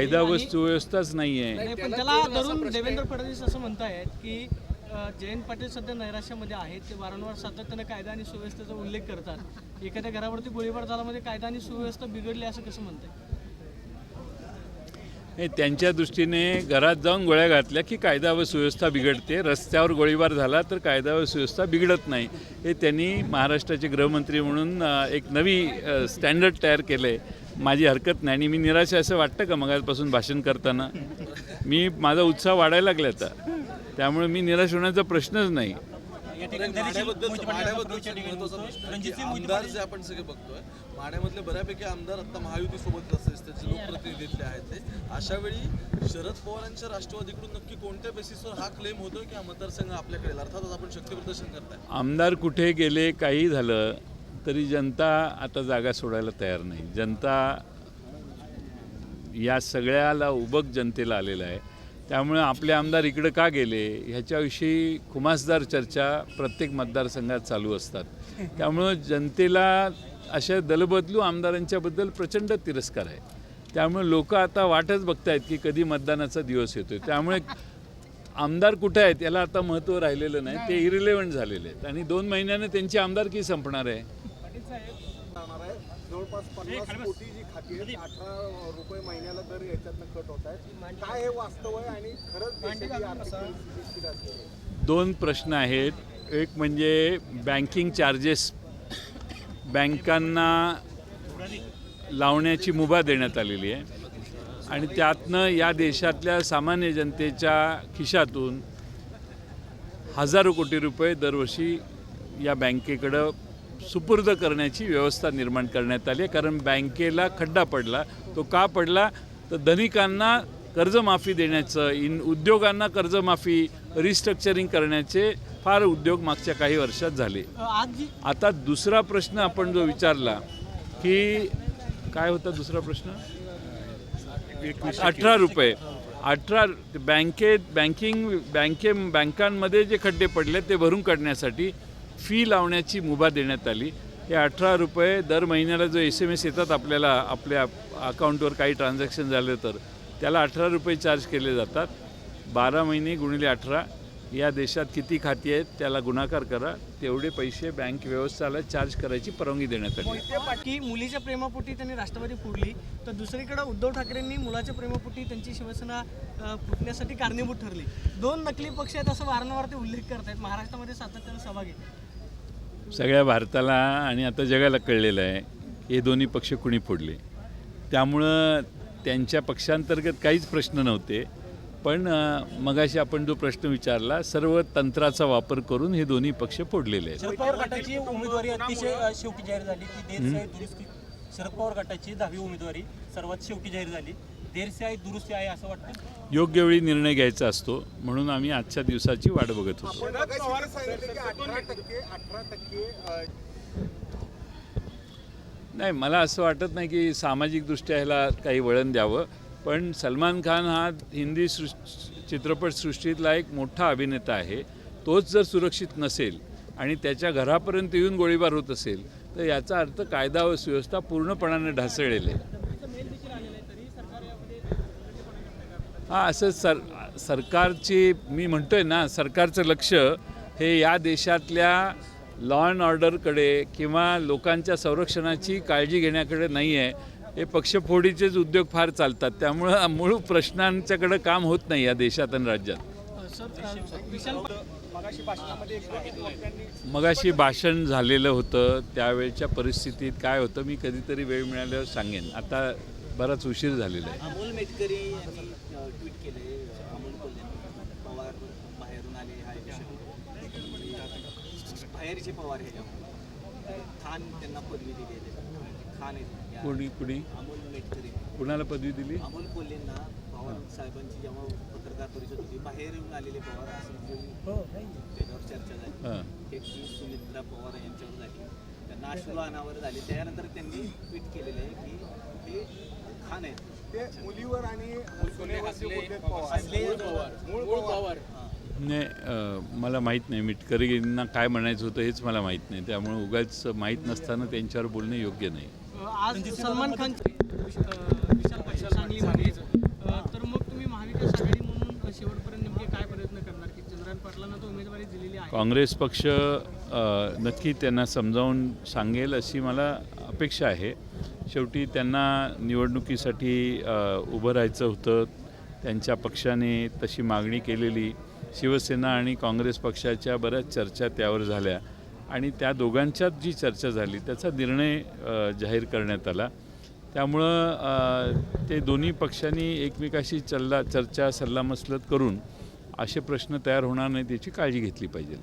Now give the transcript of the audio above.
कायदा व सुव्यवस्थाच नाही आहे नाही पण त्याला धरून देवेंद्र फडणवीस असं म्हणतायत की अ, जयंत पाटील सध्या नैराश्यामध्ये आहेत ते वारंवार सातत्याने कायदा आणि सुव्यवस्थेचा उल्लेख करतात. एखाद्या घरावरती गोळीबार झाला म्हणजे कायदा आणि सुव्यवस्था बिघडली असं कसं म्हणताय? नाही, त्यांच्या दृष्टीने घरात जाऊन गोळ्या घातल्या की कायदा व सुव्यवस्था बिघडते. रस्त्यावर गोळीबार झाला तर कायदा व सुव्यवस्था बिघडत नाही. हे त्यांनी महाराष्ट्राचे गृहमंत्री म्हणून अ, एक नवी स्टँडर्ड तयार केलं आहे माझी हरकत नाही आणि मी निराश आहे असं वाटतं का मगापासून भाषण करताना? मी माझा उत्साह वाढायला लागला आता. त्यामुळे मी निराश होण्याचा प्रश्नच नाही. आमदार जे आपण सगळे बघतोय माढ्यामधले बऱ्यापैकी आमदार आता महायुती सोबत असेल त्याचे लोकप्रतिनिधीतले आहेत ते. अशा वेळी शरद पवारांच्या राष्ट्रवादीकडून नक्की कोणत्या बेसिसवर हा क्लेम होतोय की हा मतदारसंघ आपल्याकडे? अर्थातच आपण शक्ती प्रदर्शन करताय. आमदार कुठे गेले काही झालं तरी जनता आता जागा सोडायला तयार नाही. जनता या सगळ्याला उबक जनतेला आलेला आहे. त्यामुळे आपले आमदार इकडं का गेले ह्याच्याविषयी खुमासदार चर्चा प्रत्येक मतदारसंघात चालू असतात. त्यामुळं जनतेला अशा दलबदलू आमदारांच्याबद्दल प्रचंड तिरस्कार आहे. त्यामुळे लोक आता वाटच बघतायत की कधी मतदानाचा दिवस येतोय. त्यामुळे आमदार कुठे आहेत याला आता महत्त्व राहिलेलं नाही. ते इरिलेव्हंट झालेले आहेत. आणि दोन महिन्याने त्यांची आमदारकी संपणार आहे. जाणार आहे जवळपास पन्नास कोटी जी खाती आहेत अठरा रुपये महिन्याला दर याच्यातनं कट होत आहेत. काय हे वास्तव आहे आणि खरंच दोन प्रश्न आहेत. एक म्हणजे बँकिंग चार्जेस बँकांना लावण्याची मुभा देण्यात आलेली आहे. आणि त्यातनं या देशातल्या सामान्य जनतेच्या खिशातून हजारो कोटी रुपये दरवर्षी या बँकेकडं सुपूर्द करण्याची व्यवस्था निर्माण करण्यात आली आहे. कारण बँकेला खड्डा पडला तो का पडला? तर धनिकांना कर्जमाफी देण्याचं इन उद्योगांना कर्जमाफी रिस्ट्रक्चरिंग करण्याचे फार उद्योग मागच्या काही वर्षात झाले. अ, आज जी आता दुसरा प्रश्न आपण जो विचारला की काय होता दुसरा प्रश्न? अठरा रुपये. अठरा बँकेत बँकिंग बँके बँकांमध्ये जे खड्डे पडले ते भरून काढण्यासाठी फी लावण्याची मुभा देण्यात आली. हे अठरा रुपये दर महिन्याला जो एस एम एस येतात आपल्याला आपल्या अकाउंटवर काही ट्रान्झॅक्शन झाले तर त्याला अठरा रुपये चार्ज केले जातात. बारा महिने गुणिले अठरा या देशात किती खाती आहेत त्याला गुणाकार करा. तेवढे पैसे बँक व्यवस्थाला चार्ज करायची परवानगी देण्यात आली. की मुलीच्या प्रेमापोटी त्यांनी राष्ट्रवादी फोडली तर दुसरीकडे उद्धव ठाकरेंनी मुलाच्या प्रेमापोटी त्यांची शिवसेना फुटण्यासाठी कारणीभूत ठरली. दोन नकली पक्ष आहेत असं वारंवार ते उल्लेख करतायत. महाराष्ट्रामध्ये सातत्यानं सहभागी सगळ्या भारताला आणि आता जगाला कळलेलं आहे हे दोन्ही पक्ष कुणी फोडले? त्यामुळं त्यांच्या पक्षांतर्गत काहीच प्रश्न नव्हते. पण मगाशी आपण जो प्रश्न विचारला सर्व तंत्राचा वापर करून हे दोन्ही पक्ष फोडलेले आहेत. शरद पवार गटाची उमेदवारी अतिशय शेवटी जाहीर झाली. ती देरसाई दुरुस्ती शरद पवार गटाची दहावी उमेदवारी सर्वात शेवटी जाहीर झाली. देरसाई दुरुस्ती आहे असं वाटतं? योग्य वेळी निर्णय घ्यायचा असतो म्हणून आम्ही आजच्या दिवसाची वाट बघत होतो. नाही मला असं वाटत नाही की सामाजिकदृष्ट्या ह्याला काही वळण द्यावं पण सलमान खान हा हिंदी सृ चित्रपटसृष्टीतला एक मोठा अभिनेता आहे. तोच जर सुरक्षित नसेल आणि त्याच्या घरापर्यंत येऊन गोळीबार होत असेल तर याचा अर्थ कायदा व सुव्यवस्था पूर्णपणाने ढासळलेली आहे. हा असं सर सरकारची मी म्हणतोय ना सरकारचं लक्ष हे या देशातल्या लॉ अँड ऑर्डरकडे किंवा लोकांच्या संरक्षणाची काळजी घेण्याकडे नाही आहे हे पक्षफोडीचेच उद्योग फार चालतात. त्यामुळं मूळ प्रश्नांच्याकडे काम होत नाही या देशात आणि राज्यात. मगाशी भाषण झालेलं होतं. त्यावेळच्या परिस्थितीत काय होतं मी कधीतरी वेळ मिळाल्यावर सांगेन. आता बराच उशीर झालेला आहे. अमोल मेटकरी यांनी ट्विट केले अमोल कोल्हे पवार बाहेरून आले हा विषय. बाहेरचे पवार हे खान त्यांना पदवी दिली आहे. खान आहेत. कुणी कुणी? अमोल मेटकरी. कुणाला पदवी दिली? अमोल कोल्हेंना पवार साहेबांची जेव्हा पत्रकार परिषद होती बाहेर येऊन आलेले पवार असं जे त्याच्यावर चर्चा झाली. हां. सुमित्रा पवार यांच्यावर झाली. त्यांना अश्रू अनावर झाले. त्यानंतर त्यांनी ट्विट केलेलं आहे की हे खान ते मुलीवर आणि नाही मला माहीत नाही. मिटकरींना काय म्हणायचं होतं हेच मला माहीत नाही. त्यामुळे उगाच माहीत नसताना त्यांच्यावर बोलणे योग्य नाही. आज सलमान खान तर मग तुम्ही महाविकास आघाडी म्हणून शेवटपर्यंत नेमके काय प्रयत्न करणार? की चंद्रकांत पाटलांना तो उमेदवारी दिलेली आहे. काँग्रेस पक्ष नक्की त्यांना समजावून सांगेल अशी मला अपेक्षा आहे. शेवटी त्यांना निवडणुकीसाठी उभं राहायचं होतं. त्यांच्या पक्षाने तशी मागणी केलेली. शिवसेना आणि काँग्रेस पक्षाच्या बऱ्याच चर्चा त्यावर झाल्या. आणि त्या दोघांच्यात जी चर्चा झाली त्याचा निर्णय जाहीर करण्यात आला. त्यामुळं ते दोन्ही पक्षांनी एकमेकाशी चल्ला चर्चा सल्लामसलत करून असे प्रश्न तयार होणार नाहीत याची काळजी घेतली पाहिजे.